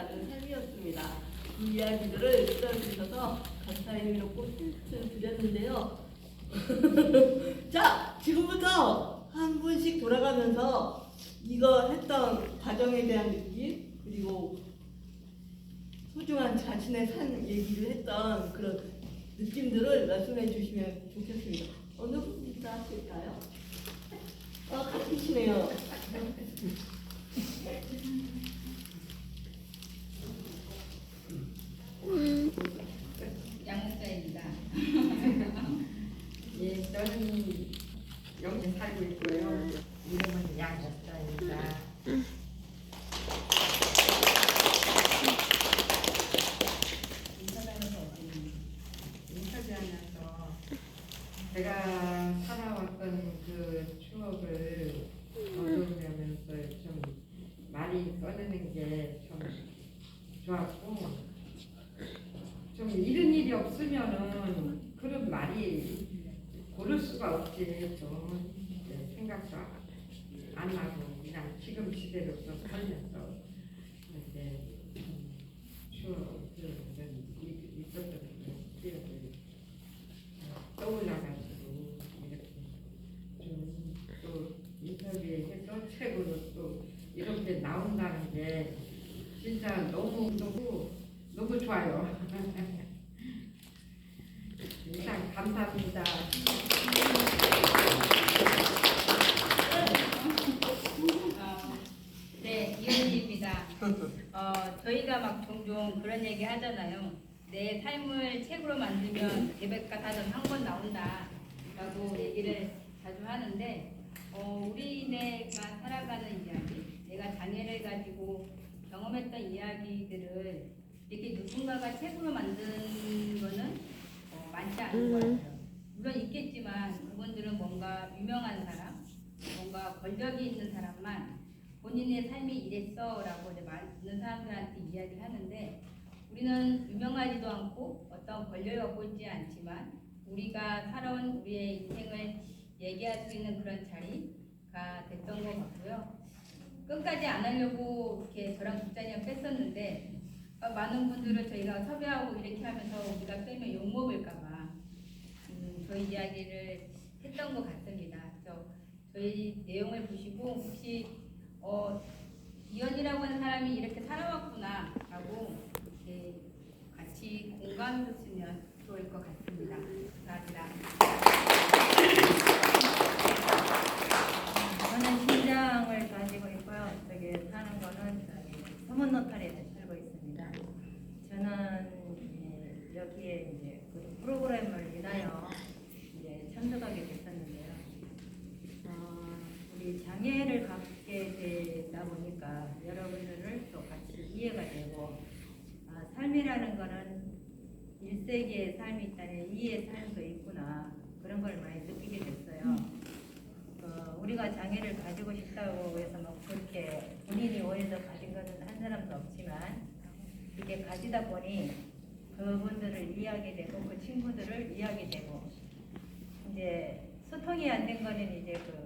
않는 삶이었습니다. 이 이야기들을 들어주셔서 감사의 의미로 꽃을 드렸는데요. 자, 지금부터 한 분씩 돌아가면서 이거 했던 과정에 대한 느낌 그리고 소중한 자신의 산 얘기를 했던 그런 느낌들을 말씀해 주시면 좋겠습니다. 어느 분부터 하실까요? 어, 같으시네요. 양육자입니다. 예, 저는 여기 살고 있고요. 이름은 양목자입니다. 인터뷰하면서 인터뷰하면서 제가 살아왔던 그 추억을 거두면서 좀 말이 꺼내는 게 좀 좋았고 좀 이런 일이 없으면은 그런 말이 고를 수가 없지 좀 이제 생각도 안 나고 그냥 지금 시대로서 살면서 이제 이- 있었던 그 기억을 떠올라가지고 이렇게 좀또 인터뷰해서 책으로 또 이렇게 나온다는 게 진짜 너무 너무 너무 좋아요. 일단 감사합니다. 어, 네, 이현희입니다. 어, 저희가 막 종종 그런 얘기 하잖아요. 내 삶을 책으로 만들면 대백과 사전 한 권 나온다. 라고 얘기를 자주 하는데, 어, 우리네가 살아가는 이야기, 내가 장애를 가지고 경험했던 이야기들을 이렇게 누군가가 책으로 만든 거는 어, 많지 않은 것 같아요. 물론 있겠지만 그분들은 유명한 사람, 뭔가 권력이 있는 사람만 본인의 삶이 이랬어라고 이제 많은 사람들한테 이야기를 하는데 우리는 유명하지도 않고 어떤 권력을 갖고 있지 않지만 우리가 살아온 우리의 인생을 얘기할 수 있는 그런 자리가 됐던 것 같고요. 끝까지 안 하려고 이렇게 저랑 국장님 뺐었는데 어, 많은 분들을 저희가 섭외하고 이렇게 하면서 우리가 빼면 욕먹을까봐 음, 저희 이야기를 했던 것 같습니다. 그래서 저희 내용을 보시고 혹시 어, 이현이라고 하는 사람이 이렇게 살아왔구나 하고 이렇게 같이 공감했으면 좋을 것 같습니다. 감사합니다. 저는 신장을 가지고 있고요. 저기 사는 거는 저기 서문노탈에 살고 있습니다. 저는 이제 여기에 이제 그 프로그램을 인하여 이제 참석하게 됐었는데요. 어, 우리 장애를 갖게 되다 보니까 여러분들을 또 같이 이해가 되고 아, 삶이라는 거는 1세기의 삶이 있다니 2의 삶도 있구나. 그런 걸 많이 느끼게 됐어요. 어, 우리가 장애를 가지고 싶다고 해서 막 그렇게 본인이 원해서 가진 것은 한 사람도 없지만 이렇게 가지다 보니 그분들을 이해하게 되고 그 친구들을 이해하게 되고 이제 소통이 안 된 거는 이제 그